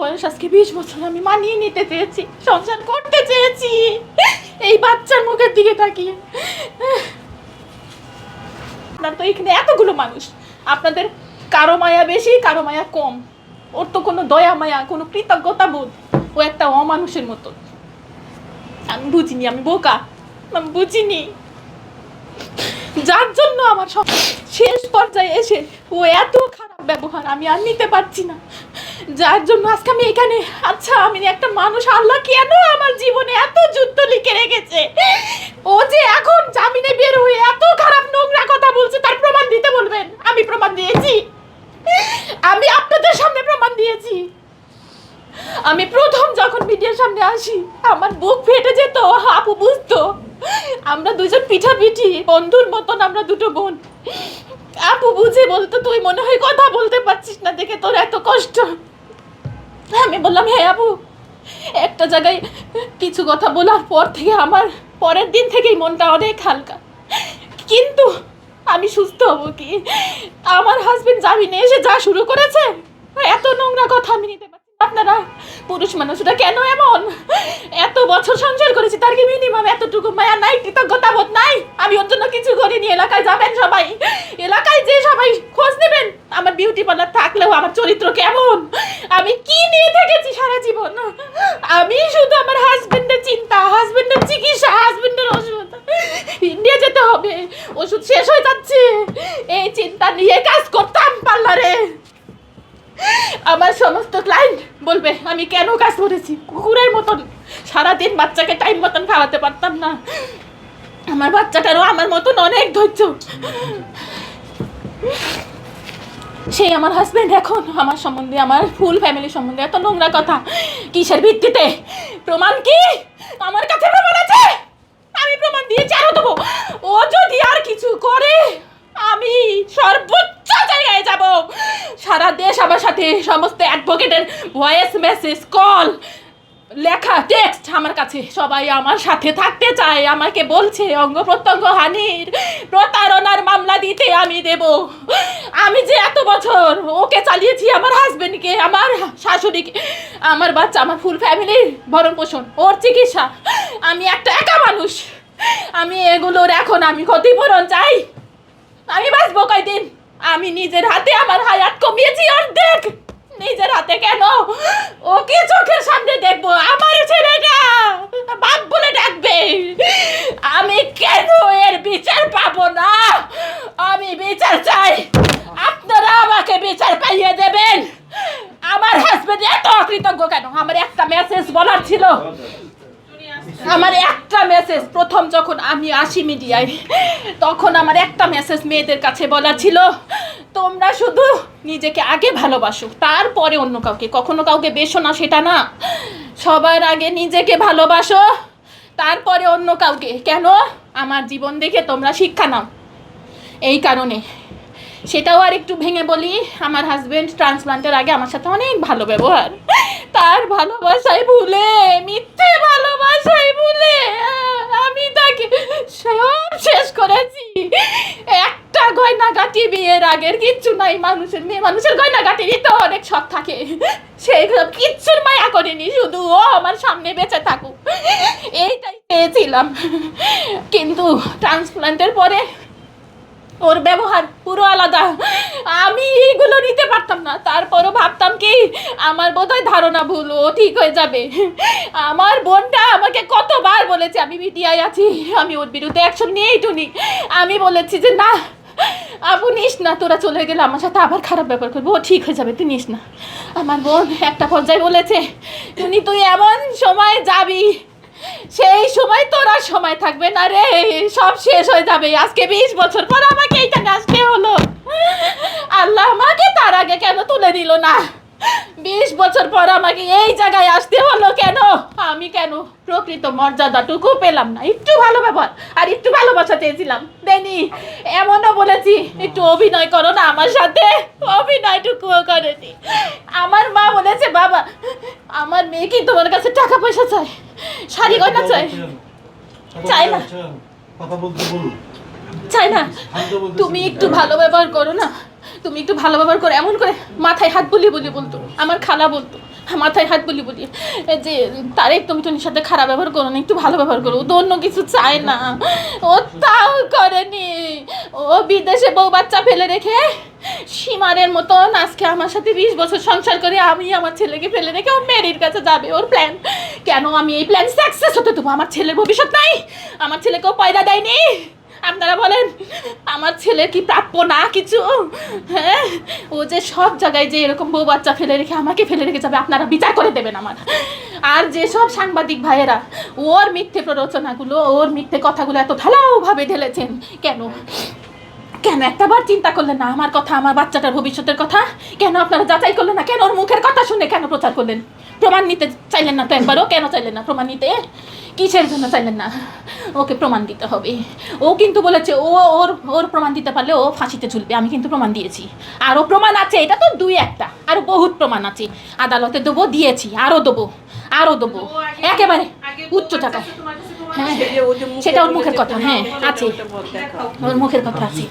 বয়স আজকে বিশ বছর, আমি মানিয়ে নিতে চেয়েছি, সংসার করতে চেয়েছি। এই বাচ্চার মুখের দিকে তাকিয়ে। আপনার তো এখানে এতগুলো মানুষ। আপনাদের কারও মায়া বেশি, কারও মায়া কম। ওর তো কোনো দয়া মায়া, কোনো কৃতজ্ঞতা বোধ। ও একটা অমানুষের মতো। আমি বুঝিনি, আমি বোকা। আমি বুঝিনি। যার জন্য আমার সব শেষ পর্যায়ে এসে ও এত খারাপ ব্যবহার আমি আর নিতে পারছি না। যার জন্য আজকে আমি এখানে? আচ্ছা আমি একটা মানুষ, আল্লাহ কেন আমার জীবনে এত যুদ্ধ লিখে রেখেছে? ও যে এখন জামিনে বের হয়ে এত খারাপ নোংরা কথা বলছে, তার প্রমাণ দিতে বলবেন? আমি প্রমাণ দিয়েছি। আমি আপনাদের সামনে প্রমাণ দিয়েছি। আমি প্রথম যখন মিডিয়ার সামনে আসি, আমার বুক ফেটে যেত, আপু বুঝতো। আমরা দুজন পিঠাপিঠি, বন্ধুর মতন আমরা দুটো বোন। আপু বুঝে বলতো, তুই মনে হয় কথা বলতে পারছিস না দেখে তোর এত কষ্ট। আমি বললাম হ্যাঁ আপু একটা জায়গায় কিছু কথা বলার পর থেকে আমার পরের দিন থেকেই মনটা অনেক হালকা কিন্তু আমি সুস্থ হব কি আমার হাজবেন্ড জামিনে এসে যা শুরু করেছে, এত নোংরা কথা আমি নিতে। আপনারা? পুরুষ মানুষরা কেন এমন? এত বছর সংসার করেছি, তার কি মিনিমাম এতটুকু মায়া নাই, কৃতজ্ঞতা বোধ নাই? আমি ওর জন্য কিছু করিনি, এলাকায় যাবেন সবাই। এলাকায় যে সবাই খোঁজ নেবেন, আমার বিউটি পার্লার থাকলেও আমার চরিত্র কেমন? আমি কি নিয়ে থেকেছি সারা জীবন? আমি শুধু আমার হাজবেন্ডের চিন্তা হাজবেন্ডের চিকিৎসা হাজবেন্ডের ওষুধ। ইন্ডিয়া যেতে হবে, ওষুধ শেষ হয়ে যাচ্ছে। এই চিন্তা নিয়ে কাজ করতাম পার্লারে আমার সমস্ত ক্লায়েন্ট বলবে, আমি কেন কাজ করেছি? কুকুরের মতন। সারাদিন বাচ্চাকে টাইম মতন খাওয়াতে পারতাম না। আমার বাচ্চাটারও আমার মতন অনেক ধৈর্য। সেই আমার হাজব্যান্ড এখন। আমার সম্বন্ধে, আমার ফুল ফ্যামিলি সম্বন্ধে এত নোংরা কথা। কিসের ভিত্তিতে? প্রমাণ কি? আমার কাছে প্রমাণ আছে। আমি প্রমাণ দিয়েছি আরও দেবো। ও যদি আর কিছু করে, আমি সর্বোচ্চ সারা দেশ আমার সাথে সমস্ত অ্যাডভোকেটের ভয়েস মেসেজ কল লেখা টেক্সট আমার কাছে। সবাই আমার সাথে থাকতে চায়, আমাকে বলছে, অঙ্গ প্রত্যঙ্গ হানির, প্রতারণার মামলা দিতে আমি দেব। আমি যে এত বছর ওকে চালিয়েছি, আমার হাজবেন্ডকে আমার শাশুড়িকে, আমার বাচ্চা, আমার ফুল ফ্যামিলির ভরণ পোষণ, ওর চিকিৎসা। আমি একটা একা মানুষ। আমি এগুলোর এখন আমি ক্ষতিপূরণ চাই। আমি বাঁচবো কয়দিন? আমি নিজের হাতে আমার হায়াত কমিয়েছি অর্ধেক। নিজের হাতে কেন? ওকে চোখের সামনে দেখব, আমার ছেলেটা। বাপ বলে ডাকবে। আমি কেন এর বিচার পাবো না? আমি বিচার চাই। আপনারা আমাকে বিচার পাইয়ে দেবেন। আমার হাজবেন্ড এত অকৃতজ্ঞ কেন? আমার একটা মেসেজ বলার ছিল। আমার একটা মেসেজ প্রথম যখন আমি আসি মিডিয়ায়, তখন আমার একটা মেসেজ মেয়েদের কাছে বলা ছিল, তোমরা শুধু নিজেকে আগে ভালোবাসো, তারপরে অন্য কাউকে, কখনো কাউকে বেশো না সেটা না। সবার আগে নিজেকে ভালোবাসো, তারপরে অন্য কাউকে। কেন? আমার জীবন দেখে তোমরা শিক্ষা নাও। এই কারণে। সেটাও আর একটু ভেঙে বলি, আমার হাজবেন্ড ট্রান্সপ্লান্টের আগে আমার সাথে অনেক ভালো ব্যবহার। তার ভালোবাসায় ভুলে, মিথ্যে ভালোবাসায় ভুলে আমি তাকে সব শেষ করেছি। একটা গয়নাগাটি বিয়ের আগের কিচ্ছু নাই মানুষের মেয়ে। মানুষের গয়না গয়নাগাটিরই তো অনেক শখ থাকে। সেইগুলো কিচ্ছুর মায়া করিনি, শুধু ও আমার সামনে বেঁচে থাকুক। এইটাই চেয়েছিলাম কিন্তু ট্রান্সপ্লান্টের পরে ওর ব্যবহার পুরো আলাদা। আমি এইগুলো নিতে পারতাম না। তারপরও ভাবতাম কি, আমার বোধহয় ধারণা ভুল, ও ঠিক হয়ে যাবে। আমার বোনটা আমাকে কতবার বলেছে, আমি মিডিয়ায় আছি, আমি ওর বিরুদ্ধে অ্যাকশন নিয়েই টুনি আমি বলেছি যে, না আপু নিস না, তোরা চলে গেলে আমার সাথে আবার খারাপ ব্যাপার করব, ও ঠিক হয়ে যাবে, তুই নিস না। আমার বোন একটা পর্যায়ে বলেছে টুনি তুই এমন সময় যাবি, সেই সময় তোরা সময় থাকবে না রে, সব শেষ হয়ে যাবে, আজকে বিশ বছর পর আমাকে এইখানে আসতে হলো। আল্লাহ আমাকে তার আগে কেন তুলে দিল না? বিশ বছর পর আমাকে এই জায়গায় আসতে হলো কেন? আমি কেন প্রকৃত মর্যাদাটুকু পেলাম না? একটু ভালো ব্যবহার আর একটু ভালোবাসা চেয়েছিলাম। দেনি এমনও বলেছি একটু অভিনয় করো না আমার সাথে। অভিনয়টুকুও করেনি। আমার মা বলেছে বাবা আমার মেয়ে কি তোমার কাছে টাকা পয়সা চায়? শাড়ি গয়না চায়? চাই না। চাই না। তুমি একটু ভালো ব্যবহার করো না। তুমি একটু ভালো ব্যবহার করো, এমন করে মাথায় হাত বুলিয়ে বুলিয়ে বলতো, আমার খালা বলতো, মাথায় হাত বলি বলি যে তারেক তুমি টনির সাথে খারাপ ব্যবহার করো না, একটু ভালো ব্যবহার করো, ও তো অন্য কিছু চায় না, ও তাও করেনি, ও বিদেশে বউ বাচ্চা ফেলে রেখে সীমারের মতন আজকে আমার সাথে বিশ বছর সংসার করে আমি আমার ছেলেকে ফেলে রেখে ওর মেরির কাছে যাবে, ওর প্ল্যান কেন আমি এই প্ল্যান সাকসেস হতে দেবো? আমার ছেলের ভবিষ্যৎ নাই, আমার ছেলেকেও পয়দা দেয়নি। আপনারা বলেন, আমার ছেলে কি প্রাপ্য না কিছু? হ্যাঁ? ও যে সব জায়গায় যে এরকম বউ বাচ্চা ফেলে রেখে আমাকে ফেলে রেখে যাবে, আপনারা বিচার করে দেবেন আমার। আর যেসব সাংবাদিক ভাইয়েরা, ওর মিথ্যে প্ররোচনাগুলো, ওর মিথ্যে কথাগুলো এত ঢালাওভাবে ঢেলেছেন, কেন? কেন একটাবার চিন্তা করলেন না আমার কথা, আমার বাচ্চাটার ভবিষ্যতের কথা? কেন আপনারা যাচাই করলেন না? কেন ওর মুখের কথা শুনে কেন প্রচার করলেন? প্রমাণ নিতে চাইলেন না তো একবারও? কেন চাইলেন না প্রমাণ নিতে কিসের জন্য চাইলেন না? ওকে প্রমাণ দিতে হবে। ও কিন্তু বলেছে ও ওর ওর প্রমাণ দিতে পারলে ও ফাঁসিতে ঝুলবে। আমি কিন্তু প্রমাণ দিয়েছি। আরও প্রমাণ আছে এটা তো দুই একটা। আরও বহুত প্রমাণ আছে। আদালতে দেবো দিয়েছি। আরও দেবো আরও দেবো। একেবারে উচ্চ টাকায় হ্যাঁ সেটা ওর মুখের কথা। হ্যাঁ আছে। ওর মুখের কথা আছে।